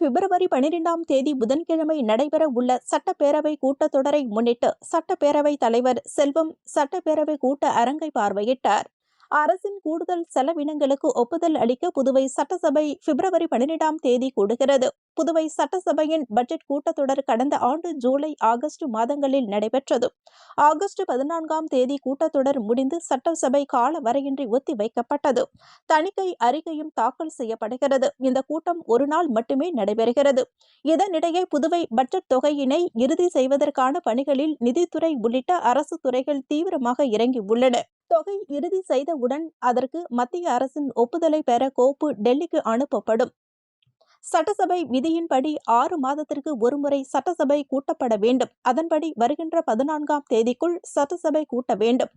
பிப்ரவரி பனிரெண்டாம் தேதி புதன்கிழமை நடைபெற உள்ள சட்டப்பேரவை கூட்டத்தொடரை முன்னிட்டு சட்டப்பேரவைத் தலைவர் செல்வம் சட்டப்பேரவை கூட்ட அரங்கை பார்வையிட்டார். அரசின் கூடுதல் செலவினங்களுக்கு ஒப்புதல் அளிக்க புதுவை சட்டசபை பிப்ரவரி பன்னிரெண்டாம் தேதி கூடுகிறது. புதுவை சட்டசபையின் பட்ஜெட் கூட்டத்தொடர் கடந்த ஆண்டு ஜூலை ஆகஸ்ட் மாதங்களில் நடைபெற்றது. ஆகஸ்ட் பதினான்காம் தேதி கூட்டத்தொடர் முடிந்து சட்டசபை கால வரையின்றி ஒத்திவைக்கப்பட்டது தணிக்கை அறிக்கையும் தாக்கல் செய்யப்படுகிறது. இந்த கூட்டம் ஒரு நாள் மட்டுமே நடைபெறுகிறது. இதனிடையே புதுவை பட்ஜெட் தொகையினை இறுதி செய்வதற்கான பணிகளில் நிதித்துறை உள்ளிட்ட அரசு துறைகள் தீவிரமாக இறங்கியுள்ளன. தொகை இறுதி செய்தவுடன் அதற்கு மத்திய அரசின் ஒப்புதலை பெற கோப்பு டெல்லிக்கு அனுப்பப்படும். சட்டசபை விதியின்படி ஆறு மாதத்திற்கு ஒருமுறை சட்டசபை கூட்டப்பட வேண்டும். அதன்படி வருகின்ற பதினான்காம் தேதிக்குள் சட்டசபை கூட்ட வேண்டும்.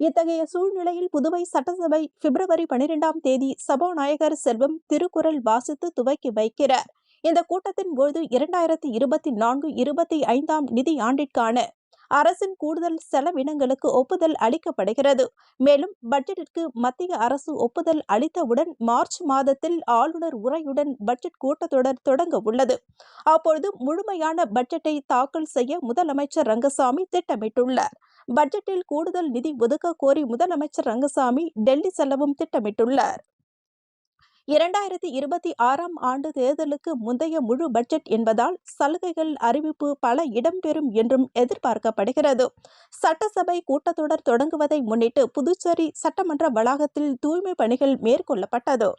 இத்தகைய சூழ்நிலையில் புதுவை சட்டசபை பிப்ரவரி பனிரெண்டாம் தேதி சபாநாயகர் செல்வம் திருக்குறள் வாசித்து துவக்கி வைக்கிறார். இந்த கூட்டத்தின் போது இரண்டாயிரத்தி இருபத்தி நான்கு இருபத்தி ஐந்தாம் நிதி ஆண்டிற்கான அரசின் கூடுதல் செலவினங்களுக்கு ஒப்புதல் அளிக்கப்படுகிறது. மேலும் பட்ஜெட்டிற்கு மத்திய அரசு ஒப்புதல் அளித்தவுடன் மார்ச் மாதத்தில் ஆளுநர் உரையுடன் பட்ஜெட் கூட்டத்தொடர் தொடங்க உள்ளது. அப்பொழுது முழுமையான பட்ஜெட்டை தாக்கல் செய்ய முதலமைச்சர் ரங்கசாமி திட்டமிட்டுள்ளார். பட்ஜெட்டில் கூடுதல் நிதி ஒதுக்க கோரி முதலமைச்சர் ரங்கசாமி டெல்லி செல்லவும் திட்டமிட்டுள்ளார். இரண்டாயிரத்தி இருபத்தி ஆறாம் ஆண்டு தேர்தலுக்கு முந்தைய முழு பட்ஜெட் என்பதால் சலுகைகள் அறிவிப்பு பல இடம்பெறும் என்றும் எதிர்பார்க்கப்படுகிறது. சட்டசபை கூட்டத்தொடர் தொடங்குவதை முன்னிட்டு புதுச்சேரி சட்டமன்ற வளாகத்தில் தூய்மை பணிகள் மேற்கொள்ளப்பட்டது.